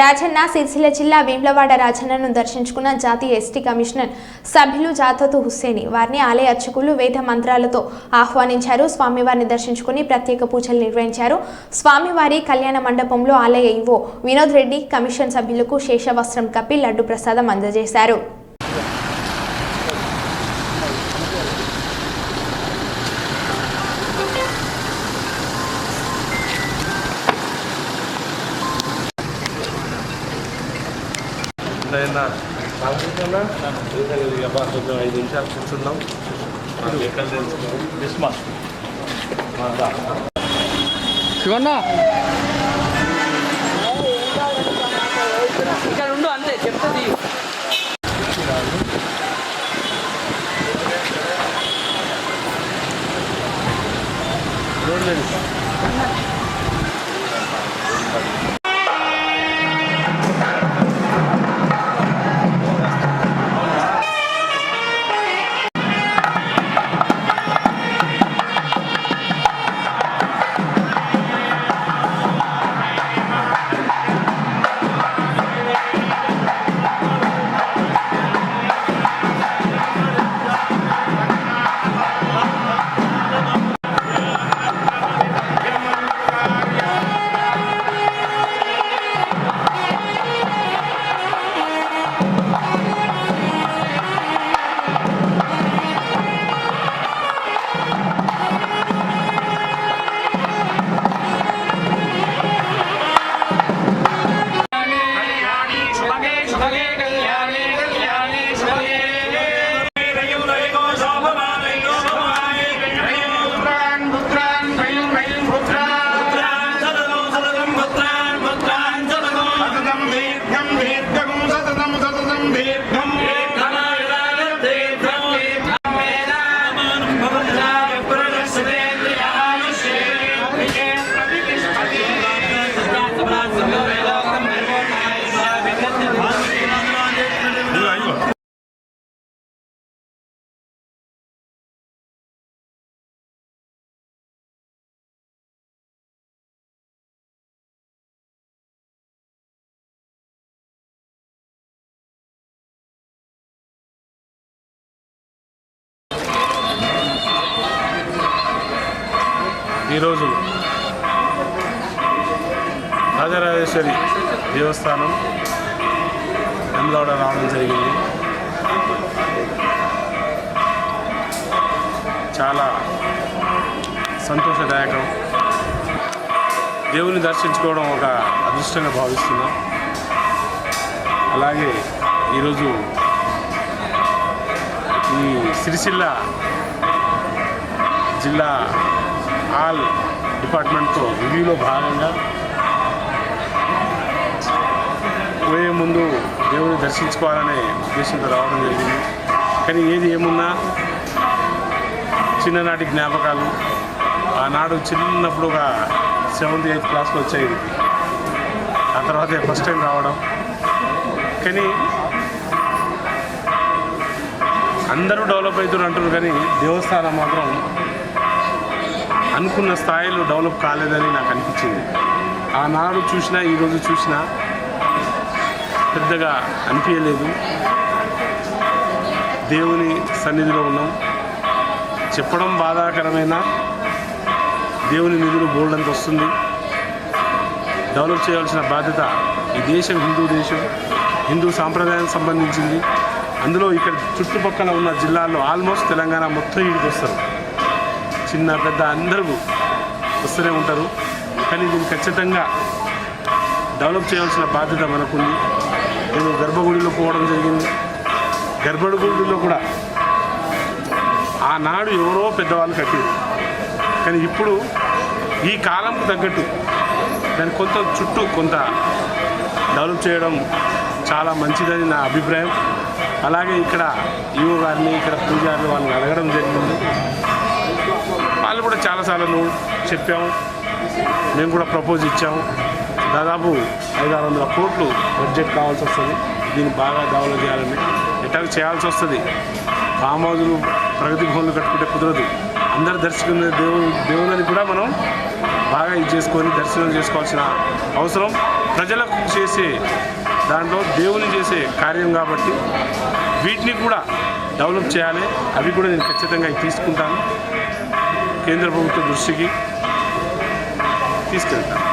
రాజన్న సిరిసిల్ల జిల్లా వేములవాడ రాజన్నను దర్శించుకున్న జాతీయ ఎస్టీ కమిషనర్ సభ్యులు జాతోతు హుస్సేని వారిని ఆలయ అర్చకులు వేద మంత్రాలతో ఆహ్వానించారు. స్వామివారిని దర్శించుకుని ప్రత్యేక పూజలు నిర్వహించారు. స్వామివారి కళ్యాణ మండపంలో ఆలయ ఇవో వినోద్ రెడ్డి కమిషన్ సభ్యులకు శేషవస్త్రం కప్పి లడ్డు ప్రసాదం అందజేశారు. అయినా కూర్చున్నా కొంచెం ఐదు నిమిషాలు క్రిస్మస్ శివన్న. ఇక్కడ ఉండు అంతే చెప్తుంది. Yeah. ఈరోజు రాజరాజేశ్వరి దేవస్థానం వెమ్లవాడ రావడం జరిగింది. చాలా సంతోషదాయకం. దేవుని దర్శించుకోవడం ఒక అదృష్టంగా భావిస్తున్నాం. అలాగే ఈరోజు ఈ సిరిసిల్ల జిల్లా ఆల్ డిపార్ట్మెంట్తో రివ్యూలో భాగంగా పోయే ముందు దేవుని దర్శించుకోవాలనే ఉద్దేశంతో రావడం జరిగింది. కానీ ఏది ఏమున్నా చిన్ననాటి జ్ఞాపకాలు. ఆనాడు చిన్నప్పుడు ఒక సెవెంత్ ఎయిత్ క్లాస్లో వచ్చేది ఆ తర్వాత ఫస్ట్ టైం రావడం. కానీ అందరూ డెవలప్ అవుతున్నారు అంటున్నారు కానీ దేవస్థానం మాత్రం అనుకున్న స్థాయిలో డెవలప్ కాలేదని నాకు అనిపించింది. ఆనాడు చూసినా ఈరోజు చూసినా పెద్దగా అనిపించలేదు. దేవుని సన్నిధిలో ఉన్నాం. చెప్పడం బాధాకరమైన దేవుని నిధులు బోల్డంత వస్తుంది. డెవలప్ చేయాల్సిన బాధ్యత ఈ దేశం హిందూ దేశం హిందూ సాంప్రదాయానికి సంబంధించింది. అందులో ఇక్కడ చుట్టుపక్కల ఉన్న జిల్లాల్లో ఆల్మోస్ట్ తెలంగాణ మొత్తం ఇక్కడికి వస్తారు. చిన్న పెద్ద అందరూ వస్తూనే ఉంటారు. కానీ దీన్ని ఖచ్చితంగా డెవలప్ చేయాల్సిన బాధ్యత మనకుంది. నేను గర్భగుడిలో పోవడం జరిగింది. గర్భగుడిలో కూడా ఆనాడు ఎవరో పెద్దవాళ్ళు కట్టారు. కానీ ఇప్పుడు ఈ కాలంకు తగ్గట్టు దాని కొంత చుట్టూ కొంత డెవలప్ చేయడం చాలా మంచిదని నా అభిప్రాయం. అలాగే ఇక్కడ ఈవో గారిని ఇక్కడ పూజారిని వాళ్ళని అడగడం జరిగింది. వాళ్ళు కూడా చాలాసార్లు నువ్వు చెప్పాము. మేము కూడా ప్రపోజ్ ఇచ్చాము. దాదాపు ఐదు ఆరు వందల కోట్లు బడ్జెట్ కావాల్సి వస్తుంది. దీన్ని బాగా డెవలప్ చేయాలని. ఎట్లా చేయాల్సి వస్తుంది. ఫామ్ హౌజులు ప్రగతి భవన్లు కట్టుకుంటే కుదరదు. అందరు దర్శకుని దేవుడు దేవుళ్ళని కూడా మనం బాగా ఇది చేసుకొని దర్శనం చేసుకోవాల్సిన అవసరం. ప్రజలకు చేసే దాంట్లో దేవుని చేసే కార్యం కాబట్టి వీటిని కూడా డెవలప్ చేయాలి. అవి కూడా నేను ఖచ్చితంగా తీసుకుంటాను. కేంద్ర ప్రభుత్వ దృష్టికి తీసుకెళ్తాను